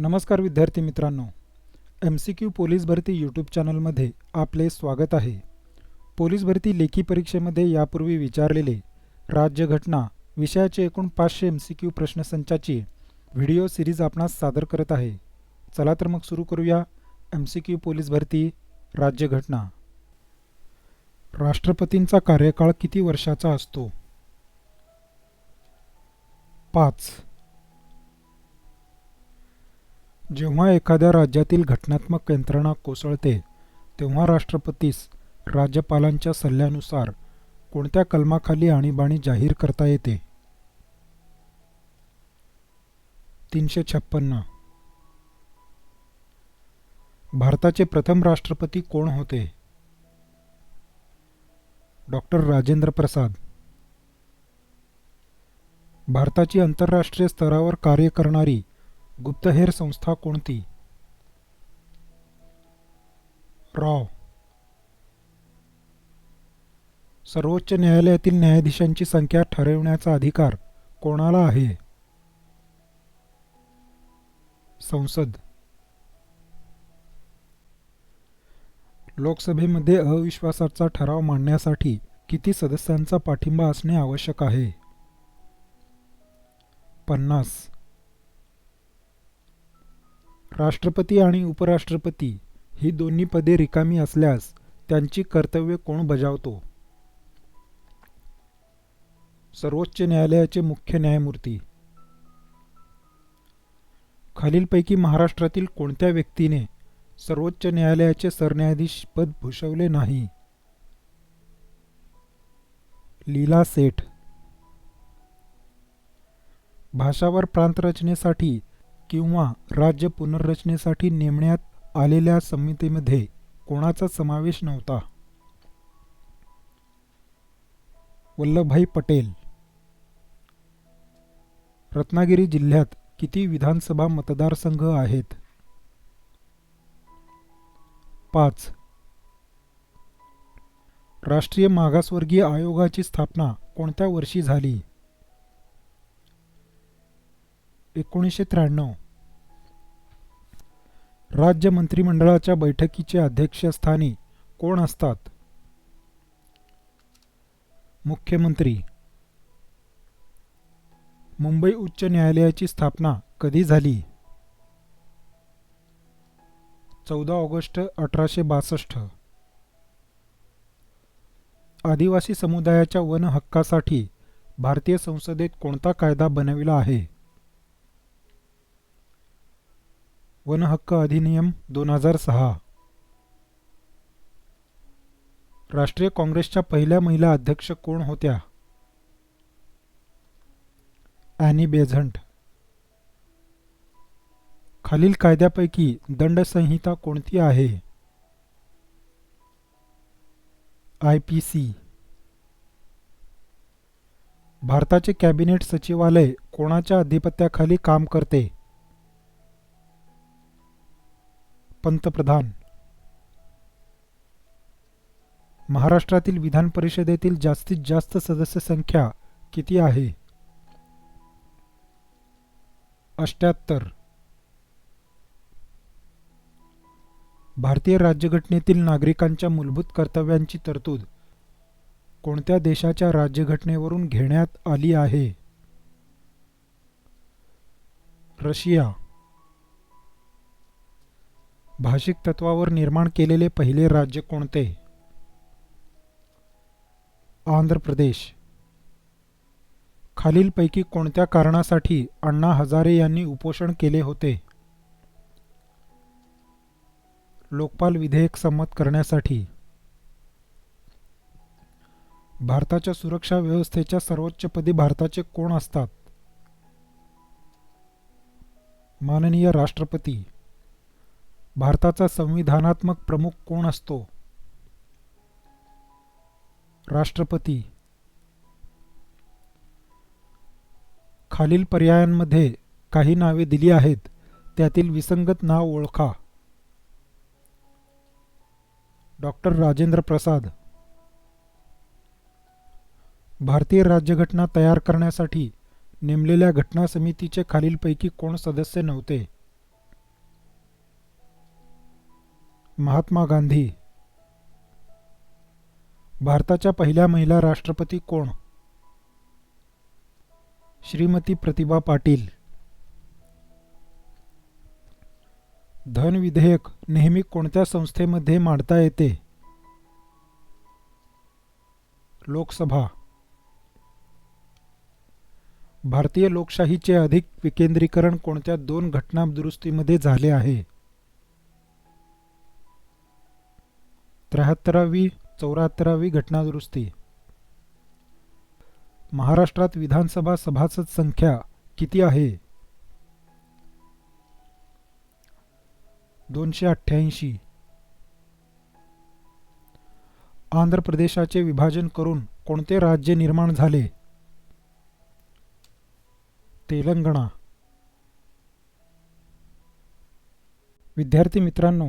नमस्कार विद्यार्थी मित्रांनो. एम सी क्यू पोलीस भरती यूट्यूब चॅनलमध्ये आपले स्वागत आहे. पोलीस भरती लेखी परीक्षेमध्ये यापूर्वी विचारलेले राज्यघटना विषयाचे एकूण पाचशे एम सी क्यू प्रश्नसंचाची व्हिडिओ सिरीज आपणास सादर करत आहे. चला तर मग सुरू करूया एम सी क्यू पोलीस भरती राज्यघटना राष्ट्रपतींचा कार्यकाळ किती वर्षाचा असतो? पाच. जेव्हा एखाद्या राज्यातील घटनात्मक यंत्रणा कोसळते तेव्हा राष्ट्रपतीस राज्यपालांच्या सल्ल्यानुसार कोणत्या कलमाखाली आणीबाणी जाहीर करता येते? तीनशे छप्पन्न. भारताचे प्रथम राष्ट्रपती कोण होते? डॉक्टर राजेंद्र प्रसाद. भारताची आंतरराष्ट्रीय स्तरावर कार्य करणारी गुप्तहेर संस्था कोणती? रॉ सर्वोच्च न्यायालयातील न्यायाधीशांची संख्या ठरविण्याचा अधिकार कोणाला आहे? संसद. लोकसभेमध्ये अविश्वासाचा ठराव मांडण्यासाठी किती सदस्यांचा पाठिंबा असणे आवश्यक आहे? पन्नास. राष्ट्रपती आणि उपराष्ट्रपती ही दोन्ही पदे रिकामी असल्यास त्यांची कर्तव्ये कोण बजावतो? सर्वोच्च न्यायालयाचे मुख्य न्यायमूर्ती. खालीलपैकी महाराष्ट्रातील कोणत्या व्यक्तीने सर्वोच्च न्यायालयाचे सरन्यायाधीश पद भूषवले नाही? लीला सेठ. भाषावर प्रांतरचनेसाठी किंवा राज्य पुनर्रचनेसाठी नेमण्यात आलेल्या समितीमध्ये कोणाचा समावेश नव्हता. वल्लभभाई पटेल. रत्नागिरी जिल्ह्यात किती विधानसभा मतदारसंघ आहेत? पाच. राष्ट्रीय मागासवर्गीय आयोगाची स्थापना कोणत्या वर्षी झाली? एकोणीसशे त्र्याण्णव. राज्य मंत्रिमंडळाच्या बैठकीचे अध्यक्षस्थानी कोण असतात? मुख्यमंत्री. मुंबई उच्च न्यायालयाची स्थापना कधी झाली? चौदा ऑगस्ट अठराशे बासष्ट. आदिवासी समुदायाच्या वन हक्कासाठी भारतीय संसदेत कोणता कायदा बनविला आहे? वन हक्क अधिनियम दोन हजार सहा. राष्ट्रीय काँग्रेसच्या पहिल्या महिला अध्यक्ष कोण होत्या? Annie Besant. खालील कायद्यापैकी दंडसंहिता कोणती आहे? I P C. भारताचे कॅबिनेट सचिवालय कोणाच्या अधिपत्याखाली काम करते? पंतप्रधान. महाराष्ट्रातील विधान परिषदेतील जास्तीत जास्त सदस्य संख्या किती आहे? अष्ट्याहत्तर. भारतीय राज्यघटनेतील नागरिकांच्या मूलभूत कर्तव्यांची तरतूद कोणत्या देशाच्या राज्यघटनेवरून घेण्यात आली आहे? रशिया. भाषिक तत्वावर निर्माण केलेले पहिले राज्य कोणते? आंध्र प्रदेश. खालीलपैकी कोणत्या कारणासाठी अण्णा हजारे यांनी उपोषण केले होते? लोकपाल विधेयक संमत करण्यासाठी. भारताच्या सुरक्षा व्यवस्थेच्या सर्वोच्चपदी भारताचे कोण असतात? माननीय राष्ट्रपती. भारताचा संविधानात्मक प्रमुख कोण असतो? राष्ट्रपती. खालील पर्यायांमध्ये काही नावे दिली आहेत. त्यातील विसंगत नाव ओळखा. डॉक्टर राजेंद्र प्रसाद. भारतीय राज्यघटना तयार करण्यासाठी नेमलेल्या घटना समितीचे खालीलपैकी कोण सदस्य नव्हते? महात्मा गांधी. भारताच्या पहिल्या महिला राष्ट्रपती कोण? श्रीमती प्रतिभा पाटील. धन विधेयक नेहमी कोणत्या संस्थेमध्ये मांडता येते? लोकसभा. भारतीय लोकशाहीचे अधिक विकेंद्रीकरण कोणत्या दोन घटना दुरुस्तीमध्ये झाले आहे? त्र्याहत्तरावी चौऱ्याहत्तरावी घटना दुरुस्ती महाराष्ट्रात विधानसभा सभासद संख्या किती आहे? दोनशे अठ्ठ्याऐंशी. आंध्र प्रदेशाचे विभाजन करून कोणते राज्य निर्माण झाले? तेलंगणा. विद्यार्थी मित्रांनो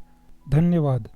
धन्यवाद.